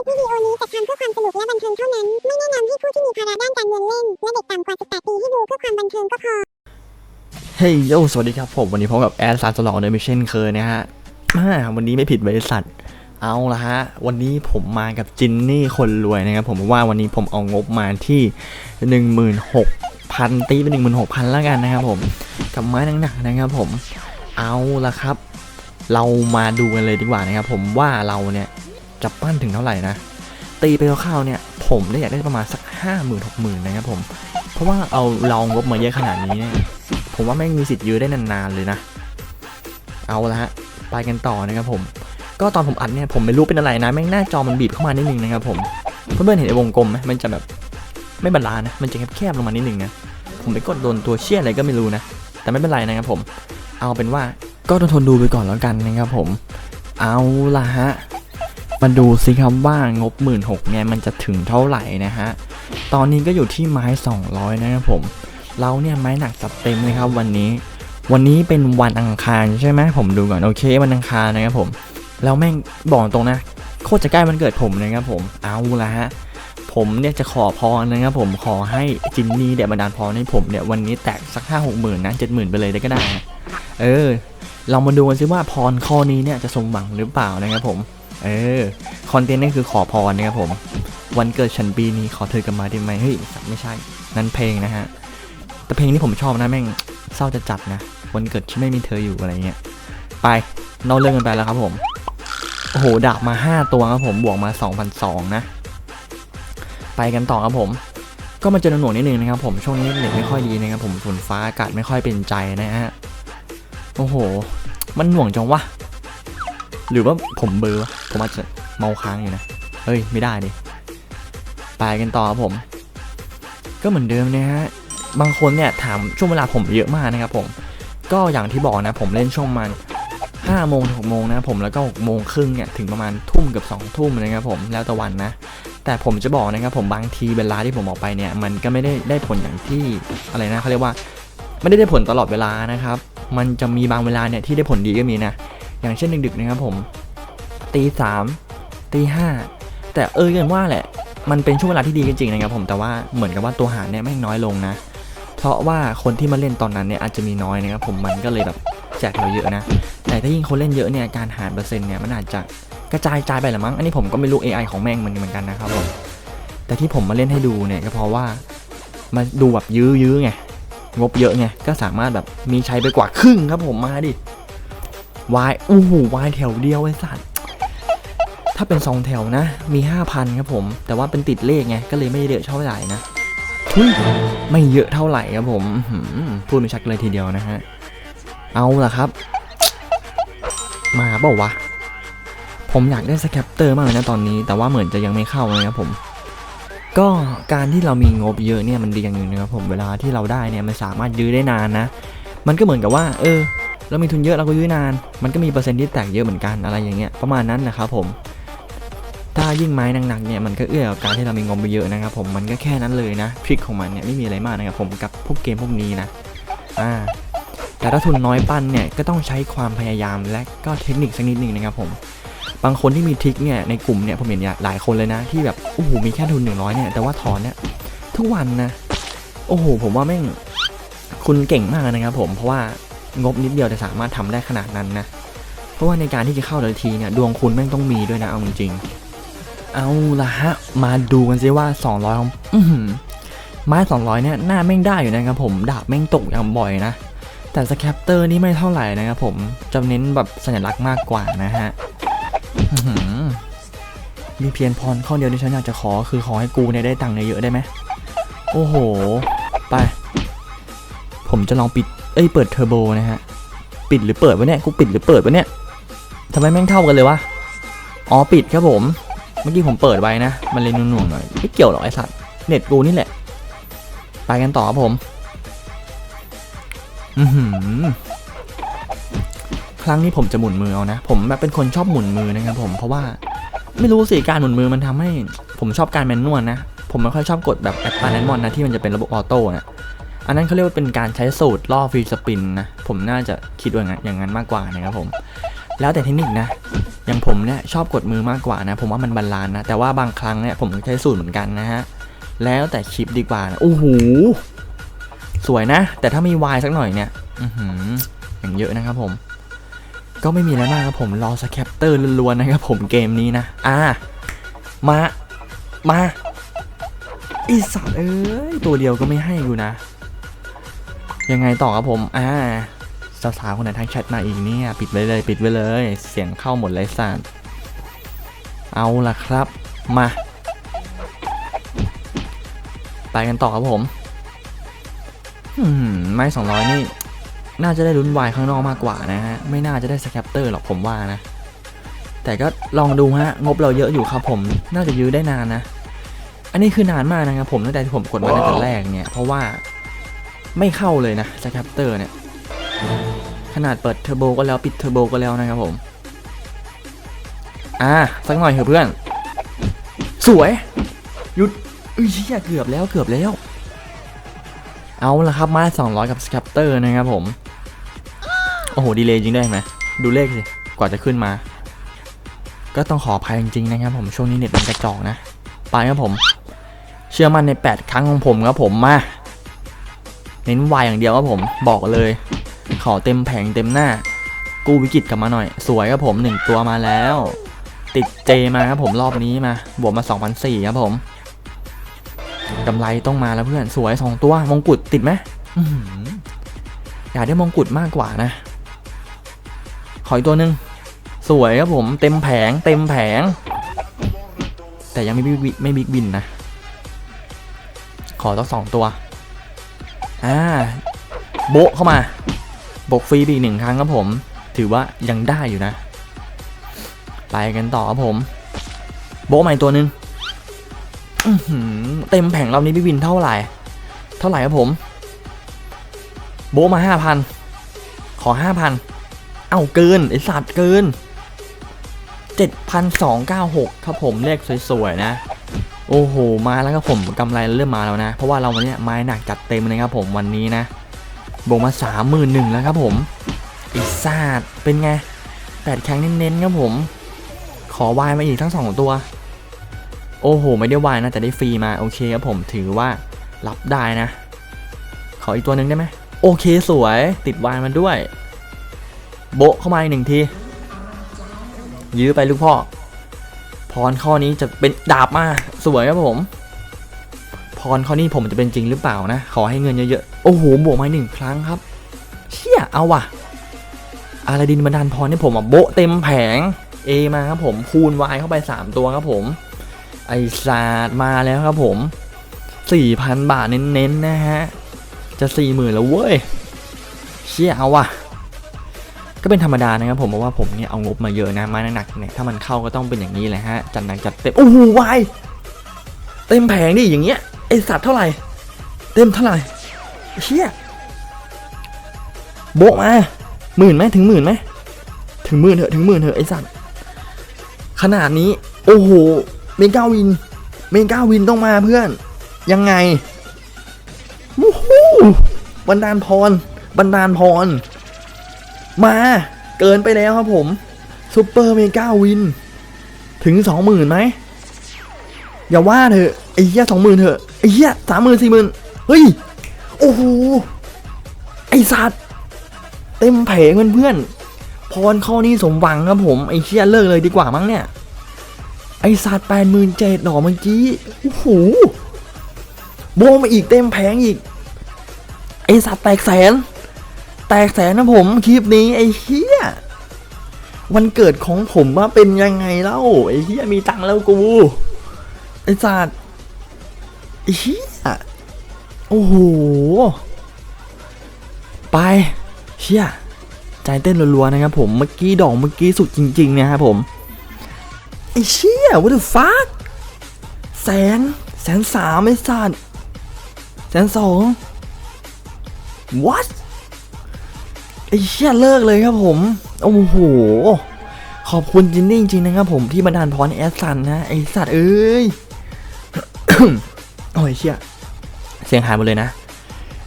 ลิปวิดีโอนี้จัดทำเพื่อความสนุกและบันเทิงเท่านั้น ไม่แนะนำให้ผู้ที่มีภาระด้านการเงินเล่น และเด็กต่ำกว่า 18 ปีให้ดูเพื่อความบันเทิงก็พอ เฮ้ยโยสวัสดีครับผม วันนี้พบกับแอดสารสลองเดมิเช่นเคยนะฮะมาวันนี้ไม่ผิดบริษัท เอาละฮะ วันนี้ผมมากับจินนี่คนรวยนะครับผมว่าวันนี้ผมเอางบมาที่ 16,000ตีเป็น16,000แล้วกันนะครับผมกับไม้หนักๆนะครับผมเอาละครับ เรามาดูกันเลยดีกว่านะครับผมว่าเราเนี่ย จะปั้นถึงเท่าไหร่นะ ตีไปคร่าวๆเนี่ย ผมได้อยากได้ประมาณสัก 5 0,000 60,000นะครับผม เพราะว่าเอาเรางบมาเยอะขนาดนี้เนี่ยผมว่าไม่งมีสิทธิ์ยื้อได้นานๆเลยนะ เอาละฮะ ไปกันต่อนะครับผม ก็ตอนผมอัดเนี่ยผมไม่รู้เป็นอะไรนะ แม่งหน้าจอมันบีบเข้ามานิดนึงนะครับผม เพื่อนๆเห็นไอ้วงกลมไหมมันจะแบบไม่บาลานซ์นะ มันจะแคบๆลงมานิดนึงนะ ผมไปกดโดนตัวเชี่ยอะไรก็ไม่รู้นะ แต่ไม่เป็นไรนะครับผม เอาเป็นว่าก็ทนทนดูไปก่อนแล้วกันนะครับผม เอาละฮะ มาดูสิครับว่างบหมื่นหกเนี่ยมันจะถึงเท่าไหร่นะฮะ ตอนนี้ก็อยู่ที่ไม้ 200 นะครับผม เราเนี่ยไม้หนักจัดเต็มเลยครับวันนี้ วันนี้เป็นวันอังคารใช่ไหมผมดูก่อนโอเควันอังคารนะครับผม แล้วแม่งบอกตรงนะโคตรจะใกล้วันเกิดผมนะครับผม เอาละฮะ ผมเนี่ยจะขอพรนะครับผม ขอให้จินนี่เดี๋ยบันดาลพรให้ผมเนี่ยวันนี้แตกสักห้าหกหมื่นนะเจ็ดหมื่นไปเลยได้ก็ได้ เออ เรามาดูกันซิว่าพรข้อนี้เนี่ยจะสมหวังหรือเปล่านะครับผม เออคอนเทนต์นี่คือขอพรนะครับผม วันเกิดฉันปีนี้ขอเธอกลับมาได้ไหมเฮ้ยไม่ใช่ นั่นเพลงนะฮะ แต่เพลงที่ผมชอบนะแม่งเศร้าจะจัดนะ วันเกิดที่ไม่มีเธออยู่อะไรเงี้ย ไปนอกเรื่องกันไปแล้วครับผม โอ้โหดาบมา 5 ตัวครับผม บวกมา2,002นะ ไปกันต่อครับผม ก็มาเจอหน่วงนิดนึงนะครับผม ช่วงนี้เน็ตไม่ค่อยดีนะครับผม ฝนฟ้าอากาศไม่ค่อยเป็นใจนะฮะ โอ้โห มันหน่วงจังวะ หรือว่าผมเบอร์วะผมอาจจะเมาค้างอยู่นะ เฮ้ย ไม่ได้ดิไปกันต่อครับผม ก็เหมือนเดิมนะฮะ บางคนเนี่ยถามช่วงเวลาผมเยอะมากนะครับผม ก็อย่างที่บอกนะ ผมเล่นช่วงมัน5โมงถึง6โมงนะผมแล้วก็6โมงครึ่งเนี่ยถึงประมาณทุ่มกับ2ทุ่มนะครับผมแล้วแต่วันนะ แต่ผมจะบอกนะครับผมบางทีเวลาที่ผมออกไปเนี่ย มันก็ไม่ได้ได้ผลอย่างที่อะไรนะเขาเรียกว่า ไม่ได้ได้ผลตลอดเวลานะครับ มันจะมีบางเวลาเนี่ยที่ได้ผลดีก็มีนะ อย่างเช่นดึกๆนะครับผมตีสามตีห้าแต่เออกันว่าแหละ มันเป็นช่วงเวลาที่ดีจริงๆนะครับผมแต่ว่าเหมือนกับว่าตัวหารเนี่ยแม่งน้อยลงนะ เพราะว่าคนที่มาเล่นตอนนั้นเนี่ยอาจจะมีน้อยนะครับผมมันก็เลยแบบแจกเราเยอะนะ แต่ถ้ายิ่งคนเล่นเยอะเนี่ยการหารเปอร์เซ็นต์เนี่ยมันอาจจะกระจายจายไปละมั้งอันนี้ผมก็ไม่รู้ AI ของแม่งมันเหมือนกันนะครับผมแต่ที่ผมมาเล่นให้ดูเนี่ยก็เพราะว่ามาดูแบบยื้อๆไงงบเยอะไงก็สามารถแบบมีใช้ไปกว่าครึ่งครับผมมาดิ วายอู้หูวายแถวเดียวไอ้สัตว์ถ้าเป็นสองแถวนะ มี5,000ครับผม แต่ว่าเป็นติดเลขไง ก็เลยไม่เยอะเท่าไหร่นะทุยไม่เยอะเท่าไหร่ครับผมพูดไม่ชัดเลยทีเดียวนะฮะ เอาล่ะครับ มาเปล่าวะ ผมอยากได้สแคปเตอร์มากเลยนะตอนนี้ แต่ว่าเหมือนจะยังไม่เข้าเลยครับผม ก็การที่เรามีงบเยอะเนี่ยมันดีอย่างหนึ่งนะครับผม เวลาที่เราได้เนี่ยมันสามารถยื้อได้นานนะ มันก็เหมือนกับว่า เออ เรามีทุนเยอะเราก็ยื้อนาน มันก็มีเปอร์เซ็นต์ที่แตกเยอะเหมือนกันอะไรอย่างเงี้ยประมาณนั้นนะครับผมถ้ายิ่งไม้หนักๆเนี่ยมันก็เอื้อกับการที่เรามีงบเยอะนะครับผมมันก็แค่นั้นเลยนะทริคของมันเนี่ยไม่มีอะไรมากนะครับผมกับพวกเกมพวกนี้นะอ่าแต่ถ้าทุนน้อยปั้นเนี่ยก็ต้องใช้ความพยายามและก็เทคนิคสักนิดหนึ่งนะครับผมบางคนที่มีทริคเนี่ยในกลุ่มเนี่ยผมเห็นหลายคนเลยนะ ที่แบบโอ้โหมีแค่ทุน 100เนี่ยแต่ว่าถอนเนี่ยทุกวันนะโอ้โหผมว่าแม่งคุณเก่งมากนะครับผมเพราะว่า งบนิดเดียวจะสามารถทำได้ขนาดนั้นนะ เพราะว่าในการที่จะเข้าแต่ละทีเนี่ยดวงคุณแม่งต้องมีด้วยนะเอาจริงๆเอาละฮะ มาดูกันซิว่า 200ของอื้อหือไม้ 200 เนี่ยหน้าแม่งได้อยู่นะครับผมดาบแม่งตกอย่างบ่อยนะ แต่สแคปเตอร์นี่ไม่เท่าไหร่นะครับผมจะเน้นแบบสัญลักษณ์มากกว่านะฮะมีเพียงพรข้อเดียวที่ฉันอยากจะขอคือขอให้กูเนี่ยได้ตังค์เยอะๆได้ไหม โอ้โห ไป ผมจะลองปิด เอ้ยเปิดเทอร์โบนะฮะ ปิดหรือเปิดวะเนี่ย กูปิดหรือเปิดวะเนี่ยทำไมแม่งเท่ากันเลยวะ อ๋อปิดครับผม เมื่อกี้ผมเปิดไว้นะ มันเลยหน่งๆหน่อย ไม่เกี่ยวหรอกไอ้สัตว์ เน็ตกูนี่แหละ ไปกันต่อครับผม อือหือครั้งนี้ผมจะหมุนมือเอานะ ผมแบบเป็นคนชอบหมุนมือนะครับผม เพราะว่าไม่รู้สิการหมุนมือมันทำให้ ผมชอบการแมนนวลนะ ผมไม่ค่อยชอบกดแบบแอปพานันมอนนะที่มันจะเป็นระบบออโต้นะ อันนั้นเขาเรียกว่าเป็นการใช้สูตรล่อฟรีสปินนะ ผมน่าจะคิดว่าอย่างนั้นมากกว่านะครับผม แล้วแต่เทคนิคนะ อย่างผมเนี่ยชอบกดมือมากกว่านะ ผมว่ามันบาลานนะ แต่ว่าบางครั้งเนี่ยผมใช้สูตรเหมือนกันนะฮะ แล้วแต่คลิปดีกว่านะโอ้โห สวยนะ แต่ถ้ามีวายสักหน่อยเนี่ย อือหืออย่างเยอะนะครับผม ก็ไม่มีอะไรมากครับผมรอสแคปเตอร์ล้วนๆนะครับผมเกมนี้นะ อ่า มา มาไอสัตว์เอ้ยตัวเดียวก็ไม่ให้กูนะ ยังไงต่อครับผม อ่าสาวๆคนไหนทักแชทมาอีกเนี่ย ปิดไว้เลย ปิดไว้เลย เสียงเข้าหมดเลยสัตว์เอาล่ะครับ มา ไปกันต่อครับผมอืมไม่สองร้อยนี่ น่าจะได้ลุ้นวายข้างนอกมากกว่านะฮะ ไม่น่าจะได้สแคปเตอร์หรอกผมว่านะ แต่ก็ลองดูฮะ งบเราเยอะอยู่ครับผม น่าจะยื้อได้นานนะ อันนี้คือนานมากนะครับผมตั้งแต่ที่ผมกดมาตั้งแต่แรกเนี่ย เพราะว่า ไม่เข้าเลยนะสแคปเตอร์เนี่ย ขนาดเปิดเทอร์โบก็แล้วปิดเทอร์โบก็แล้วนะครับผม อ่า สักหน่อยเถอะเพื่อน สวยหยุดเอ้ยเชี่ยเกือบแล้วเกือบแล้ว เอาละครับมา200 กับสแคปเตอร์นะครับผม โอ้โห ดีเลยจริงได้ไหมดูเลขสิ กว่าจะขึ้นมา ก็ต้องขออภัยจริงๆนะครับผม ช่วงนี้เน็ตมันกระจอกนะ ไปครับผม เชื่อมั่นใน 8 ครั้งของผมครับผมมา เน้นวายอย่างเดียวครับผมบอกเลย ขอเต็มแผงเต็มหน้า กู้วิกฤตกลับมาหน่อย สวยครับผม 1 ตัวมาแล้ว ติดเจมาครับผมรอบนี้มาบวกมา2,004ครับผมกำไรต้องมาแล้วเพื่อนสวยสองตัวมงกุฎติดไหมอยากได้มงกุฎมากกว่านะ ขออีกตัวหนึ่งสวยครับผมเต็มแผงเต็มแผง แต่ยังไม่บิ๊กไม่บิ๊กบินนะ ขอต้องสองตัว อ่าโบะเข้ามาบกฟรีไปอีกหนึ่งครั้งครับผม ถือว่ายังได้อยู่นะ ไปกันต่อครับผม โบะใหม่ตัวหนึ่งเต็มแผงรอบนี้พี่วินเท่าไหร่ เท่าไหร่ครับผม โบะมาห้าพันขอห้าพันเอาเกินไอสัตว์เกินเจ็ดพันสองเก้าหกครับผมเลขสวยๆนะ โอ้โห มาแล้วครับผมกำไรเริ่มมาแล้วนะ เพราะว่าเราวันเนี้ยไม้หนักจัดเต็มเลยครับผมวันนี้นะบวกมาสามหมื่นหนึ่งแล้วครับผมไอีซาดเป็นไงแปดครั้งเน้นๆครับผม ขอวายมาอีกทั้งสองตัว โอ้โห ไม่ได้วายนะแต่ได้ฟรีมาโอเคครับผมถือว่ารับได้นะ ขออีกตัวหนึ่งได้ไหมโอเคสวยติดวายมาด้วย โบะเข้ามาอีกหนึ่งที ยื้อไปลูกพ่อ พรข้อนี้จะเป็นดาบมาสวยครับผม พรข้อนี้ผมจะเป็นจริงหรือเปล่านะ ขอให้เงินเยอะๆ โอ้โห บวกมาหนึ่งครั้งครับ เชี่ย เอาว่ะอาลาดินบันดาลพรนี่ผมอะโบะเต็มแผง A มาครับผม คูณ Y เข้าไป 3 ตัวครับผม ไอศาสตร์มาแล้วครับผม 4,000 บาทเน้นๆนะฮะ จะ 40,000แล้วเว้ย เชี่ย เอาว่ะ ก็เป็นธรรมดานะครับผมเพราะว่าผมเนี่ยเอางบมาเยอะนะม้หนักๆเนี่ยถ้ามันเข้าก็ต้องเป็นอย่างนี้แหละฮะจัดหนักจัดเต็มโอ้โหวายเต็มแผงดิอย่างเงี้ยไอสัตว์เท่าไหร่ เต็มเท่าไหร่เชี่ยโบะมาหมื่นไหมถึงหมื่นไหมถึงหมื่นเถอะถึงหมื่นเถอะไอสัตว์ขนาดนี้โอ้โหเมกาวินเมกาวินต้องมาเพื่อน ยังไงวู้ฮู้บันดาลพร บันดาลพร มาเกินไปแล้วครับผมซูเปอร์เมกาวิน ถึงสองหมื่นไหม อย่าว่าเถอะไอ้เหี้ยสองหมื่นเถอะไอ้เหี้ยสามหมื่นสี่หมื่นเฮ้ย โอ้โห ไอ้สัตว์ เต็มแผงเพื่อนๆพรข้อนี้สมหวังครับผม ไอ้เชี่ยเลิกเลยดีกว่ามั้งเนี่ย ไอ้สัตว์แปดหมื่นเจ็ดดอกเมื่อกี้ โอ้โห โบมาอีกเต็มแผงอีก ไอ้สัตว์แตกแสน แตกแสนนะผมคลิปนี้ไอ้เฮียวันเกิดของผมว่าเป็นยังไงเล่าไอ้เฮียมีตังแล้วกูไอ้สัตว์ไอ้เฮียโอ้โหไปเชียใจเต้นรัวๆนะครับผมเมื่อกี้ดอกเมื่อกี้สุดจริงๆนะครับผมไอ้เชี่ย what the fuck แสนแสนสามไอ้สัตว์แสนสอง what ไอ้เชี่ยเลิกเลยครับผม โอ้โห ขอบคุณจินนี่จริงๆนะครับผมที่บันดาลพรแอสซันนะไอสัตว์เอ้ย โอ้ยเชี่ยเสียงหายหมดเลยนะ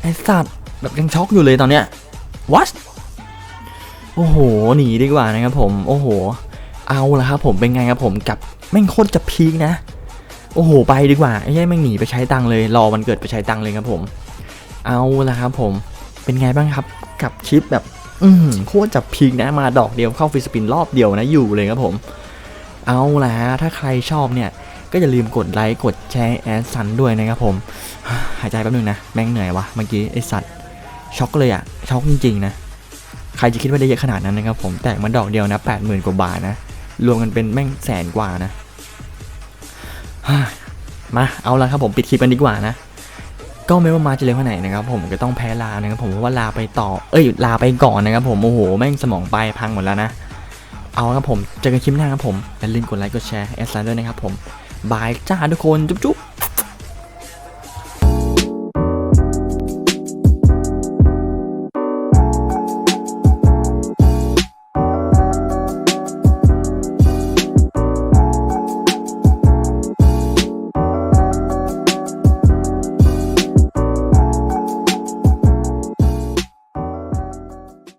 ไอสัตว์แบบยังช็อกอยู่เลยตอนเนี้ย what โอ้โห หนีดีกว่านะครับผม โอ้โห เอาละครับผมเป็นไงครับผมกับแม่งโคตรจะพีคนะ โอ้โห ไปดีกว่าไอ้ยัยแม่งหนีไปใช้ตังเลย รอวันเกิดไปใช้ตังเลยครับผม เอาละครับผม เป็นไงบ้างครับ กับคลิปแบบอืมโคตรจะพีคนะมาดอกเดียวเข้าฟิสปินรอบเดียวนะอยู่เลยครับผม เอาละถ้าใครชอบเนี่ย ก็อย่าลืมกดไลค์กดแชร์แอดซันด้วยนะครับผม หายใจแป๊บนึงนะ แม่งเหนื่อยวะเมื่อกี้ไอสัตว์ช็อกเลยอะช็อกจริงๆนะ ใครจะคิดว่าได้เยอะขนาดนั้นนะครับผมแตกมาดอกเดียวนะแปดหมื่นกว่าบาทนะ รวมกันเป็นแม่งแสนกว่านะฮ่ามาเอาละครับผมปิดคลิปกันดีกว่านะ ก็ไม่ว่ามาจะเร็วแค่ไหนนะครับผมก็ต้องแพ้ลานะครับผมเพราะว่าลาไปต่อเอ้ยลาไปก่อนนะครับผมโอ้โหแม่งสมองไปพังหมดแล้วนะ เอาละครับผมเจอกันคลิปหน้าครับผมอย่าลืมกดไลค์กดแชร์แอดไลน์ด้วยนะครับผมบายจ้าทุกคนจุ๊บ